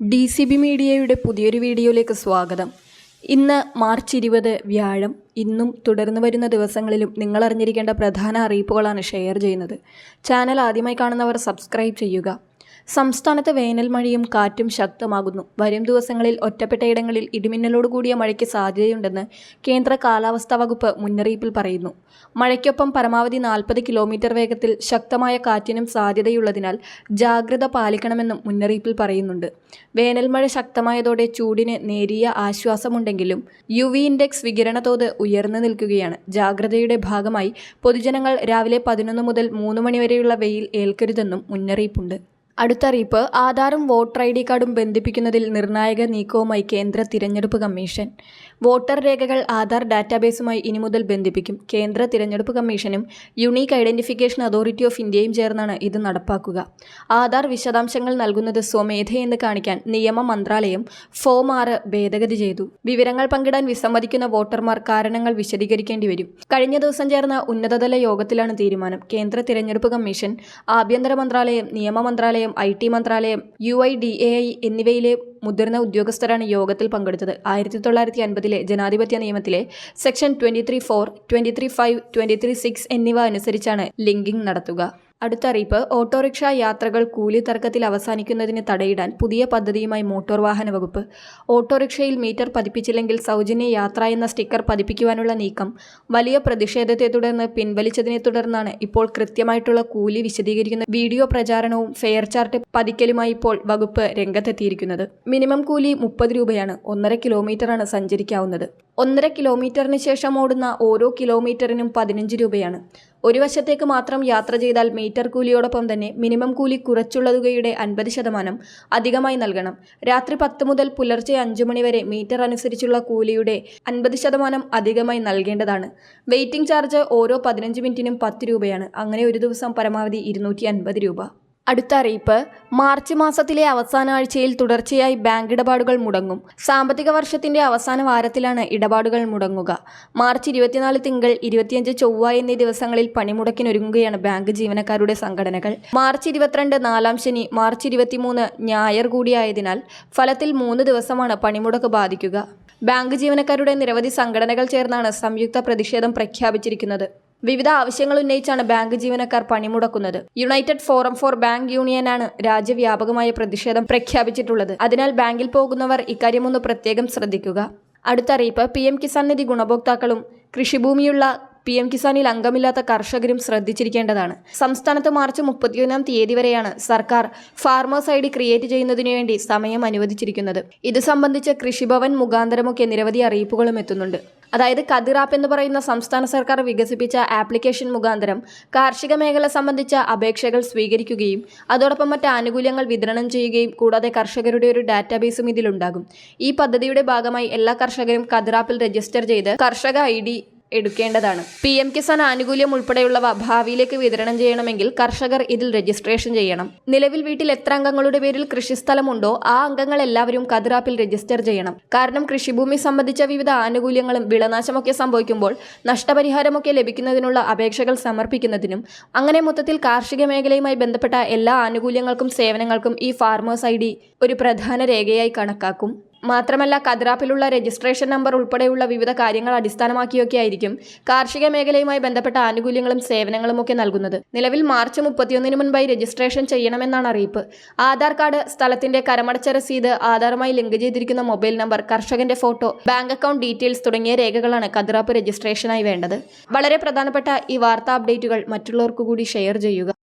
D C B മീഡിയയുടെ പുതിയൊരു വീഡിയോയിലേക്ക് സ്വാഗതം. ഇന്ന് മാർച്ച് ഇരുപത് വ്യാഴം. ഇന്നും തുടർന്നു വരുന്ന ദിവസങ്ങളിലും നിങ്ങൾ അറിഞ്ഞിരിക്കേണ്ട പ്രധാന അറിയിപ്പുകളാണ് ഷെയർ ചെയ്യുന്നത്. ചാനൽ ആദ്യമായി കാണുന്നവർ സബ്സ്ക്രൈബ് ചെയ്യുക. സംസ്ഥാനത്ത് വേനൽ മഴയും കാറ്റും ശക്തമാകുന്നു. വരും ദിവസങ്ങളിൽ ഒറ്റപ്പെട്ടയിടങ്ങളിൽ ഇടിമിന്നലോട് കൂടിയ മഴയ്ക്ക് സാധ്യതയുണ്ടെന്ന് കേന്ദ്ര കാലാവസ്ഥാ വകുപ്പ് മുന്നറിയിപ്പിൽ പറയുന്നു. മഴയ്ക്കൊപ്പം പരമാവധി നാൽപ്പത് കിലോമീറ്റർ വേഗത്തിൽ ശക്തമായ കാറ്റിനും സാധ്യതയുള്ളതിനാൽ ജാഗ്രത പാലിക്കണമെന്നും മുന്നറിയിപ്പിൽ പറയുന്നുണ്ട്. വേനൽ മഴ ശക്തമായതോടെ ചൂടിന് നേരിയ ആശ്വാസമുണ്ടെങ്കിലും യു വി ഇൻഡെക്സ് വികിരണ തോത് ഉയർന്നു നിൽക്കുകയാണ്. ജാഗ്രതയുടെ ഭാഗമായി പൊതുജനങ്ങൾ രാവിലെ പതിനൊന്ന് മുതൽ മൂന്ന് മണിവരെയുള്ള വെയിൽ ഏൽക്കരുതെന്നും മുന്നറിയിപ്പുണ്ട്. അടുത്ത അറിയിപ്പ് ആധാറും വോട്ടർ ഐ ഡി കാർഡും ബന്ധിപ്പിക്കുന്നതിൽ നിർണായക നീക്കവുമായി കേന്ദ്ര തിരഞ്ഞെടുപ്പ് കമ്മീഷൻ. വോട്ടർ രേഖകൾ ആധാർ ഡാറ്റാബേസുമായി ഇനി മുതൽ ബന്ധിപ്പിക്കും. കേന്ദ്ര തിരഞ്ഞെടുപ്പ് കമ്മീഷനും യുണീക്ക് ഐഡന്റിഫിക്കേഷൻ അതോറിറ്റി ഓഫ് ഇന്ത്യയും ചേർന്നാണ് ഇത് നടപ്പാക്കുക. ആധാർ വിശദാംശങ്ങൾ നൽകുന്നത് സ്വമേധയെന്ന് കാണിക്കാൻ നിയമ മന്ത്രാലയം ഫോം ആറ് ഭേദഗതി ചെയ്തു. വിവരങ്ങൾ പങ്കിടാൻ വിസമ്മതിക്കുന്ന വോട്ടർമാർ കാരണങ്ങൾ വിശദീകരിക്കേണ്ടി വരും. കഴിഞ്ഞ ദിവസം ചേർന്ന ഉന്നതതല യോഗത്തിലാണ് തീരുമാനം. കേന്ദ്ര തിരഞ്ഞെടുപ്പ് കമ്മീഷൻ ആഭ്യന്തര മന്ത്രാലയം നിയമ മന്ത്രാലയം ഐ ടി മന്ത്രാലയം U I D A I എന്നിവയിലെ മുതിർന്ന ഉദ്യോഗസ്ഥരാണ് യോഗത്തിൽ പങ്കെടുത്തത്. ആയിരത്തി തൊള്ളായിരത്തി അൻപതിലെ ജനാധിപത്യ നിയമത്തിലെ section twenty three four twenty three five twenty three six എന്നിവ അനുസരിച്ചാണ് ലിങ്കിംഗ് നടത്തുക. അടുത്ത അറിയിപ്പ് ഓട്ടോറിക്ഷ യാത്രകൾ കൂലി തർക്കത്തിൽ അവസാനിക്കുന്നതിന് തടയിടാൻ പുതിയ പദ്ധതിയുമായി മോട്ടോർ വാഹന വകുപ്പ്. ഓട്ടോറിക്ഷയിൽ മീറ്റർ പതിപ്പിച്ചില്ലെങ്കിൽ സൗജന്യ യാത്ര എന്ന സ്റ്റിക്കർ പതിപ്പിക്കുവാനുള്ള നീക്കം വലിയ പ്രതിഷേധത്തെ തുടർന്ന് പിൻവലിച്ചതിനെ തുടർന്നാണ് ഇപ്പോൾ കൃത്യമായിട്ടുള്ള കൂലി വിശദീകരിക്കുന്ന വീഡിയോ പ്രചാരണവും ഫെയർ ചാർട്ട് പതിക്കലുമായി ഇപ്പോൾ വകുപ്പ് രംഗത്തെത്തിയിരിക്കുന്നത്. മിനിമം കൂലി മുപ്പത് രൂപയാണ് ഒന്നര കിലോമീറ്ററാണ് സഞ്ചരിക്കാവുന്നത്. ഒന്നര കിലോമീറ്ററിന് ശേഷം ഓടുന്ന ഓരോ കിലോമീറ്ററിനും പതിനഞ്ച് രൂപയാണ്. ഒരു വശത്തേക്ക് മാത്രം യാത്ര ചെയ്താൽ മീറ്റർ കൂലിയോടൊപ്പം തന്നെ മിനിമം കൂലി കുറച്ചുള്ള തുകയുടെ അൻപത് ശതമാനം അധികമായി നൽകണം. രാത്രി പത്ത് മുതൽ പുലർച്ചെ അഞ്ചു മണിവരെ മീറ്റർ അനുസരിച്ചുള്ള കൂലിയുടെ അൻപത് ശതമാനം അധികമായി നൽകേണ്ടതാണ്. വെയിറ്റിംഗ് ചാർജ് ഓരോ പതിനഞ്ച് മിനിറ്റിനും പത്ത് രൂപയാണ്. അങ്ങനെ ഒരു ദിവസം പരമാവധി ഇരുന്നൂറ്റി രൂപ. അടുത്ത അറിയിപ്പ്. മാർച്ച് മാസത്തിലെ അവസാന ആഴ്ചയിൽ തുടർച്ചയായി ബാങ്ക് ഇടപാടുകൾ മുടങ്ങും. സാമ്പത്തിക വർഷത്തിന്റെ അവസാന വാരത്തിലാണ് ഇടപാടുകൾ മുടങ്ങുക. മാർച്ച് ഇരുപത്തിനാല് തിങ്കൾ ഇരുപത്തിയഞ്ച് ചൊവ്വ എന്നീ ദിവസങ്ങളിൽ പണിമുടക്കിനൊരുങ്ങുകയാണ് ബാങ്ക് ജീവനക്കാരുടെ സംഘടനകൾ. മാർച്ച് ഇരുപത്തിരണ്ട് നാലാം ശനി മാർച്ച് ഇരുപത്തിമൂന്ന് ഞായർ കൂടിയായതിനാൽ ഫലത്തിൽ മൂന്ന് ദിവസമാണ് പണിമുടക്ക് ബാധിക്കുക. ബാങ്ക് ജീവനക്കാരുടെ നിരവധി സംഘടനകൾ ചേർന്നാണ് സംയുക്ത പ്രതിഷേധം പ്രഖ്യാപിച്ചിരിക്കുന്നത്. വിവിധ ആവശ്യങ്ങൾ ഉന്നയിച്ചാണ് ബാങ്ക് ജീവനക്കാർ പണിമുടക്കുന്നത് യുണൈറ്റഡ് ഫോറം ഫോർ ബാങ്ക് യൂണിയനാണ് രാജ്യവ്യാപകമായ പ്രതിഷേധം പ്രഖ്യാപിച്ചിട്ടുള്ളത്. അതിനാൽ ബാങ്കിൽ പോകുന്നവർ ഇക്കാര്യമൊന്ന് പ്രത്യേകം ശ്രദ്ധിക്കുക. അടുത്തറിയിപ്പ് പി എം കിസാൻ നിധി ഗുണഭോക്താക്കളും കൃഷിഭൂമിയുള്ള പി എം കിസാനിൽ അംഗമില്ലാത്ത കർഷകരും ശ്രദ്ധിച്ചിരിക്കേണ്ടതാണ്. സംസ്ഥാനത്ത് മാർച്ച് മുപ്പത്തിയൊന്നാം തീയതി വരെയാണ് സർക്കാർ ഫാർമേഴ്സ് ഐ ഡി ക്രിയേറ്റ് ചെയ്യുന്നതിനു വേണ്ടി സമയം അനുവദിച്ചിരിക്കുന്നത്. ഇത് സംബന്ധിച്ച് കൃഷിഭവൻ മുഖാന്തരമൊക്കെ നിരവധി അറിയിപ്പുകളും എത്തുന്നുണ്ട്. അതായത് കതിർ ആപ്പ് എന്ന് പറയുന്ന സംസ്ഥാന സർക്കാർ വികസിപ്പിച്ച ആപ്ലിക്കേഷൻ മുഖാന്തരം കാർഷിക മേഖല സംബന്ധിച്ച അപേക്ഷകൾ സ്വീകരിക്കുകയും അതോടൊപ്പം മറ്റ് ആനുകൂല്യങ്ങൾ വിതരണം ചെയ്യുകയും കൂടാതെ കർഷകരുടെ ഒരു ഡാറ്റാബേസും ഇതിലുണ്ടാകും. ഈ പദ്ധതിയുടെ ഭാഗമായി എല്ലാ കർഷകരും കതിർ ആപ്പിൽ രജിസ്റ്റർ ചെയ്ത് കർഷക ഐ എടുക്കേണ്ടതാണ്. പി എം കിസാൻ ആനുകൂല്യം ഉൾപ്പെടെയുള്ളവ ഭാവിയിലേക്ക് വിതരണം ചെയ്യണമെങ്കിൽ കർഷകർ ഇതിൽ രജിസ്ട്രേഷൻ ചെയ്യണം. നിലവിൽ വീട്ടിൽ എത്ര അംഗങ്ങളുടെ പേരിൽ കൃഷിസ്ഥലമുണ്ടോ ആ അംഗങ്ങൾ എല്ലാവരും കതിറാപ്പിൽ രജിസ്റ്റർ ചെയ്യണം. കാരണം കൃഷിഭൂമി സംബന്ധിച്ച വിവിധ ആനുകൂല്യങ്ങളും വിളനാശമൊക്കെ സംഭവിക്കുമ്പോൾ നഷ്ടപരിഹാരമൊക്കെ ലഭിക്കുന്നതിനുള്ള അപേക്ഷകൾ സമർപ്പിക്കുന്നതിനും അങ്ങനെ മൊത്തത്തിൽ കാർഷിക മേഖലയുമായി ബന്ധപ്പെട്ട എല്ലാ ആനുകൂല്യങ്ങൾക്കും സേവനങ്ങൾക്കും ഈ ഫാർമേഴ്സ് ഐ ഒരു പ്രധാന രേഖയായി കണക്കാക്കും. മാത്രമല്ല കദ്രാപ്പിലുള്ള രജിസ്ട്രേഷൻ നമ്പർ ഉൾപ്പെടെയുള്ള വിവിധ കാര്യങ്ങൾ അടിസ്ഥാനമാക്കിയൊക്കെ ആയിരിക്കും കാർഷിക മേഖലയുമായി ബന്ധപ്പെട്ട ആനുകൂല്യങ്ങളും സേവനങ്ങളും ഒക്കെ നൽകുന്നത്. നിലവിൽ മാർച്ച് മുപ്പത്തിയൊന്നിന് മുൻപായി രജിസ്ട്രേഷൻ ചെയ്യണമെന്നാണ് അറിയിപ്പ്. ആധാർ കാർഡ് സ്ഥലത്തിന്റെ കരമടച്ച രസീത് ആധാറുമായി ലിങ്ക് ചെയ്തിരിക്കുന്ന മൊബൈൽ നമ്പർ കർഷകന്റെ ഫോട്ടോ ബാങ്ക് അക്കൗണ്ട് ഡീറ്റെയിൽസ് തുടങ്ങിയ രേഖകളാണ് കദ്രാപ്പ് രജിസ്ട്രേഷനായി വേണ്ടത്. വളരെ പ്രധാനപ്പെട്ട ഈ വാർത്താ അപ്ഡേറ്റുകൾ മറ്റുള്ളവർക്കു കൂടി ഷെയർ ചെയ്യുക.